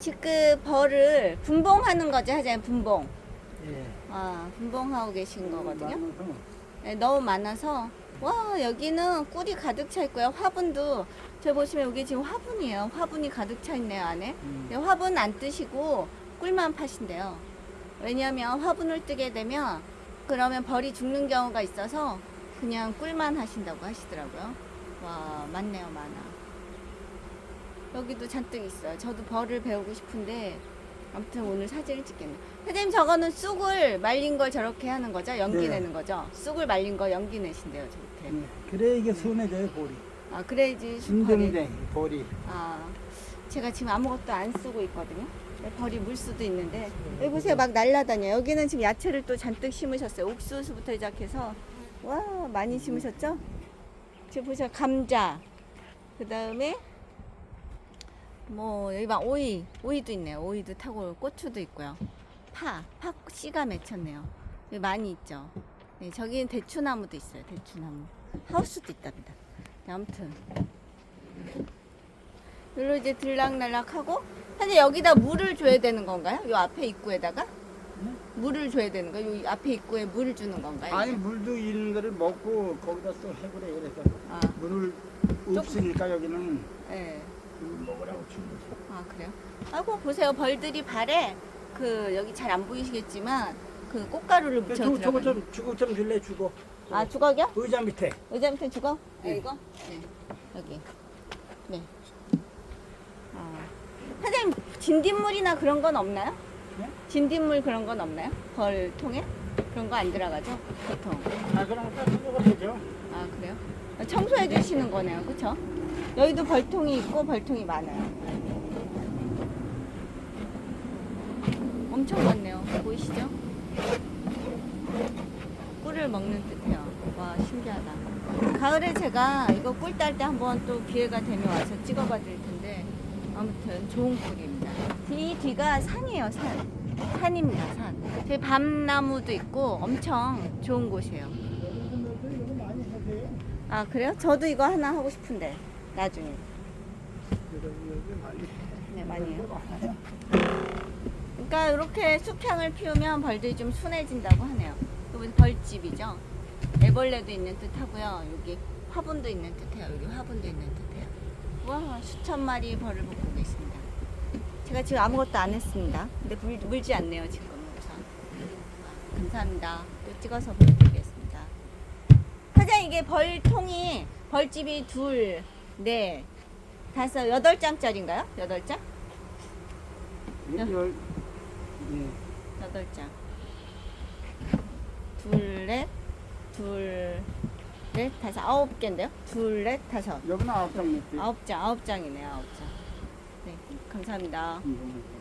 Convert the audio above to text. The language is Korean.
지금 벌을 분봉하는 거죠, 하자면 분봉. 예. 아, 분봉하고 계신 거거든요. 많아서 네, 너무 많아서 와 여기는 꿀이 가득 차 있고요. 화분도 저 보시면 여기 지금 화분이에요. 화분이 가득 차 있네요 안에. 음. 근데 화분 안 뜨시고 꿀만 파신대요. 왜냐하면 화분을 뜨게 되면 그러면 벌이 죽는 경우가 있어서 그냥 꿀만 하신다고 하시더라고요. 와 많네요 많아. 여기도 잔뜩 있어요. 저도 벌을 배우고 싶은데 아무튼 오늘 사진을 찍겠네. 선생님 저거는 쑥을 말린 걸 저렇게 하는 거죠? 연기 네. 내는 거죠? 쑥을 말린 거 연기 내신대요 저렇게. 예. 그래 이게 순해져요 볼이. 아 그래야지 쑥벌이. 진정된 볼이. 아 제가 지금 아무것도 안 쓰고 있거든요. 벌이 물 수도 있는데 여기 보세요 막 날라다녀. 여기는 지금 야채를 또 잔뜩 심으셨어요. 옥수수부터 시작해서 와 많이 심으셨죠? 지금 보세요 감자. 그 다음에 뭐 여기 막 오이 오이도 있네요. 오이도 타고 고추도 있고요. 파, 파 씨가 맺혔네요. 여기 많이 있죠. 네, 저기는 대추나무도 있어요. 대추나무. 하우스도 있답니다. 네, 아무튼 여기로 이제 들락날락하고 사실 여기다 물을 줘야 되는 건가요? 요 앞에 입구에다가 물을 줘야 되는 거요 요 앞에 입구에 물을 주는 건가요? 아니 물도 있는 거를 먹고 거기다 또 해보래 그래서 아, 물을 없으니까 여기는 네. 물 먹으라고 준 거지. 아 그래요? 아이고 보세요 벌들이 발에 그 여기 잘 안 보이시겠지만 그 꽃가루를 묻혀 저거 저거 들어가요. 좀 주걱 좀 줄래 주걱. 아 주걱이요? 의자 밑에. 의자 밑에 주걱? 네, 네. 이거? 네. 여기. 네. 아. 사장님 진딧물이나 그런 건 없나요? 네? 진딧물 그런 건 없나요? 벌 통에? 그런 거 안 들어가죠? 보통. 아 그럼 딱 주걱 되죠. 아 그래요? 청소해 주시는 거네요, 그쵸? 여기도 벌통이 있고 벌통이 많아요. 엄청 많네요. 보이시죠? 꿀을 먹는 듯해요. 와 신기하다. 가을에 제가 이거 꿀 딸 때 한번 또 기회가 되면 와서 찍어봐 드릴 텐데 아무튼 좋은 꿀입니다. 이 뒤가 산이에요, 산. 산입니다, 산. 저기 밤나무도 있고 엄청 좋은 곳이에요. 아 그래요? 저도 이거 하나 하고 싶은데 나중에. 네 많이 해요. 그러니까 이렇게 숲향을 피우면 벌들이 좀 순해진다고 하네요. 여기 벌집이죠? 애벌레도 있는 듯 하고요. 여기 화분도 있는 듯해요. 여기 화분도 있는 듯해요. 와 수천 마리 벌을 먹고 계십니다. 제가 지금 아무것도 안 했습니다. 근데 물, 물지 않네요 지금. 우선 아, 감사합니다. 또 찍어서 보여드리겠습니다. 사장 이게 벌통이 벌집이 둘, 넷, 다섯, 여덟 장짜리인가요? 여덟 장? 열. 예. 여덟 장. 둘, 넷, 둘, 넷, 다섯, 아홉 개인데요? 둘, 넷, 다섯. 여기는 아홉 장. 아홉 장, 아홉 장이네요, 아홉 장. 네, 감사합니다. 음.